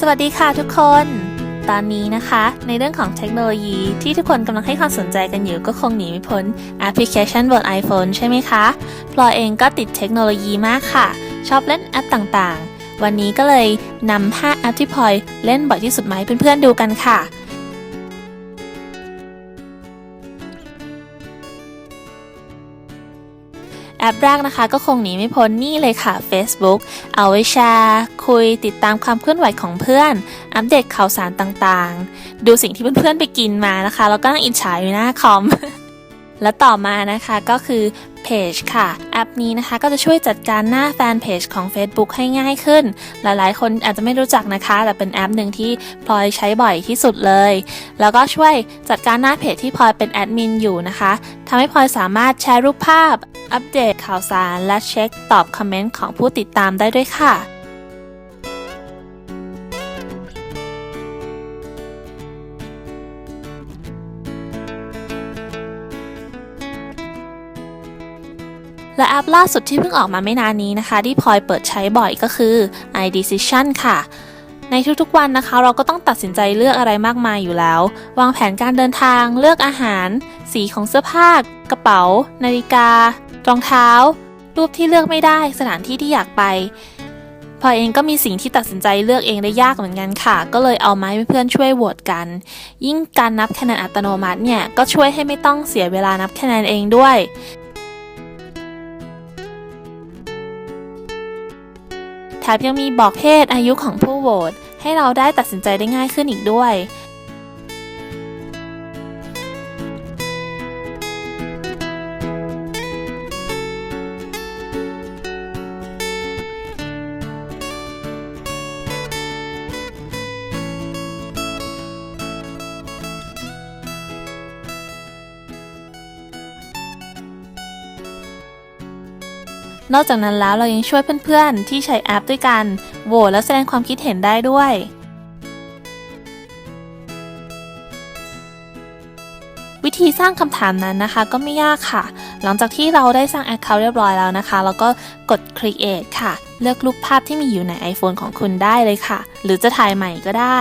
สวัสดีค่ะทุกคน ตอนนี้นะคะ ในเรื่องของเทคโนโลยีที่ทุกคนกำลังให้ความสนใจกันอยู่ก็คงหนีไม่พ้นแอปพลิเคชันบน iPhone ใช่ไหมคะพลอยเองก็ติดเทคโนโลยีมากค่ะ ชอบเล่นแอปต่างๆ วันนี้ก็เลยนำ5แอปที่พลอยเล่นบ่อยที่สุดมาให้เพื่อนๆดูกันค่ะ ปแรกนะคะ ก็คงหนีไม่พ้นนี่เลยค่ะ Facebook เอาไว้แชร์คุยติดตามความเคลื่อนไหวของเพื่อน อัปเดตข่าวสารต่างๆ ดูสิ่งที่เพื่อนๆไปกินมานะคะ แล้วก็นั่งอิจฉาอยู่หน้าคอมและต่อมานะคะก็คือเพจค่ะ แอปนี้นะคะก็จะช่วยจัดการหน้าแฟนเพจของ Facebook ให้ง่ายขึ้น หลายๆ คนอาจจะไม่รู้จักนะคะ แต่เป็นแอปหนึ่งที่พลอยใช้บ่อยที่สุดเลย แล้วก็ช่วยจัดการหน้าเพจที่พลอยเป็นแอดมินอยู่นะคะทำให้พลอยสามารถแชร์รูปภาพ อัปเดตข่าวสารและเช็คตอบคอมเมนต์ของผู้ติดตามได้ด้วยค่ะและแอปล่าสุดที่เพิ่งออกมาไม่นานนี้นะคะ ที่พลอยเปิดใช้บ่อยก็คือ iDecision ค่ะ ในทุกๆวันนะคะ เราก็ต้องตัดสินใจเลือกอะไรมากมายอยู่แล้ว วางแผนการเดินทาง เลือกอาหาร สีของเสื้อผ้า กระเป๋า นาฬิการองเท้า รูปที่เลือกไม่ได้ สถานที่ที่อยากไปพลอยเองก็มีสิ่งที่ตัดสินใจเลือกเองได้ยากเหมือนกันค่ะ ก็เลยเอาไม้เพื่อนช่วยโหวตกัน ยิ่งการนับคะแนนอัตโนมัติเนี่ย ก็ช่วยให้ไม่ต้องเสียเวลานับคะแนนเองด้วย แถมยังมีบอกเพศอายุของผู้โหวตให้เราได้ตัดสินใจได้ง่ายขึ้นอีกด้วย นอกจากนั้นแล้วเรายังช่วยเพื่อนๆ ที่ใช้แอปด้วยกันโหวตและแสดงความคิดเห็นได้ด้วย วิธีสร้างคำถามนั้นนะคะก็ไม่ยากค่ะ หลังจากที่เราได้สร้าง Account เรียบร้อยแล้วนะคะ เราก็กด Create ค่ะ เลือกรูปภาพที่มีอยู่ใน iPhone ของคุณได้เลยค่ะ หรือจะถ่ายใหม่ก็ได้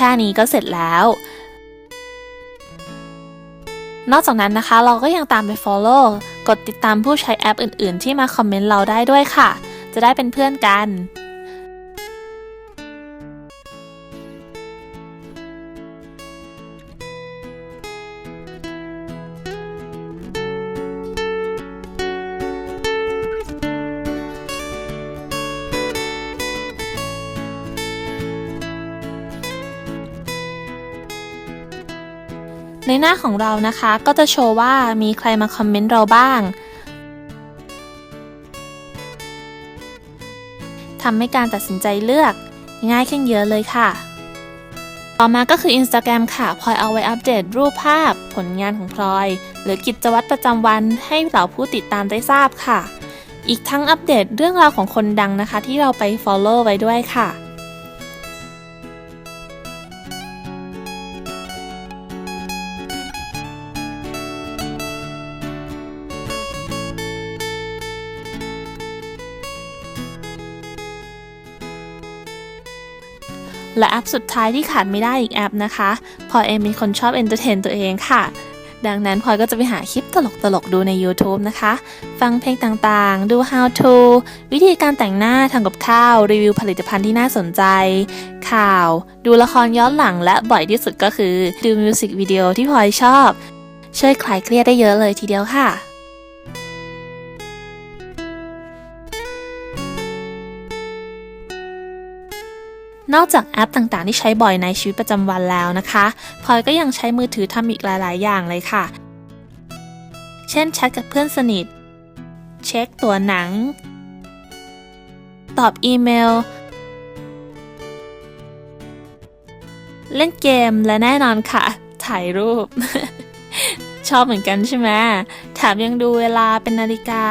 ค่นี้ก็เสร็จแล้ว นอกจากนั้นนะคะ เราก็ยังตามไป follow กดติดตามผู้ใช้แอปอื่น ๆ ที่มาคอมเมนต์เราได้ด้วยค่ะ จะได้เป็นเพื่อนกัน ในหน้าของเรานะคะก็จะโชว์ว่ามีใครมาคอมเมนต์เราบ้างทำให้การตัดสินใจเลือกง่ายขึ้นเยอะเลยค่ะ ต่อมาก็คือ Instagram ค่ะ พลอยเอาไว้อัปเดตรูปภาพ ผลงานของพลอย หรือกิจวัตรประจำวันให้เหล่าผู้ติดตามได้ทราบค่ะ อีกทั้งอัปเดตเรื่องราวของคนดังนะคะ ที่เราไป follow ไว้ด้วยค่ะ และแอปสุดท้ายที่ขาดไม่ได้อีกแอปนะคะพลอยเองเป็นคนชอบเอนเตอร์เทนตัวเองค่ะ ดังนั้นพลอยก็จะไปหาคลิปตลกๆดูใน YouTube นะคะ ฟังเพลงต่างๆ ดู how to วิธีการแต่งหน้าทำกับข้าว รีวิวผลิตภัณฑ์ที่น่าสนใจ ข่าว ดูละครย้อนหลังและบ่อยที่สุดก็คือ ดูมิวสิกวิดีโอที่พลอยชอบ ช่วยคลายเครียดได้เยอะเลยทีเดียวค่ะ นอกจากแอปต่างๆ ที่ใช้บ่อยในชีวิตประจำวันแล้วนะคะพลอยก็ยังใช้มือถือทำอีกหลาย ๆ อย่างเลยค่ะ เช่นแชทกับเพื่อนสนิท เช็คตัวหนัง ตอบอีเมล เล่นเกมและแน่นอนค่ะ ถ่ายรูป ชอบเหมือนกันใช่ไหมแถมยังดูเวลาเป็นนาฬิกา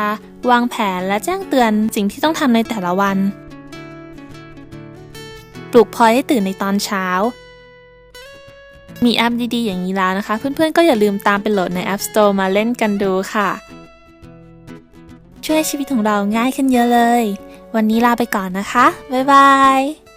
วางแผนและแจ้งเตือนสิ่งที่ต้องทำในแต่ละวัน ปลุกพลอยให้ตื่นในตอนเช้า มีแอปดีๆ อย่างนี้แล้วนะคะ เพื่อนๆ ก็อย่าลืมตามไปโหลดใน App Store มาเล่นกันดูค่ะ ช่วยให้ชีวิตของเราง่ายขึ้นเยอะเลย วันนี้ลาไปก่อนนะคะ บ๊ายบาย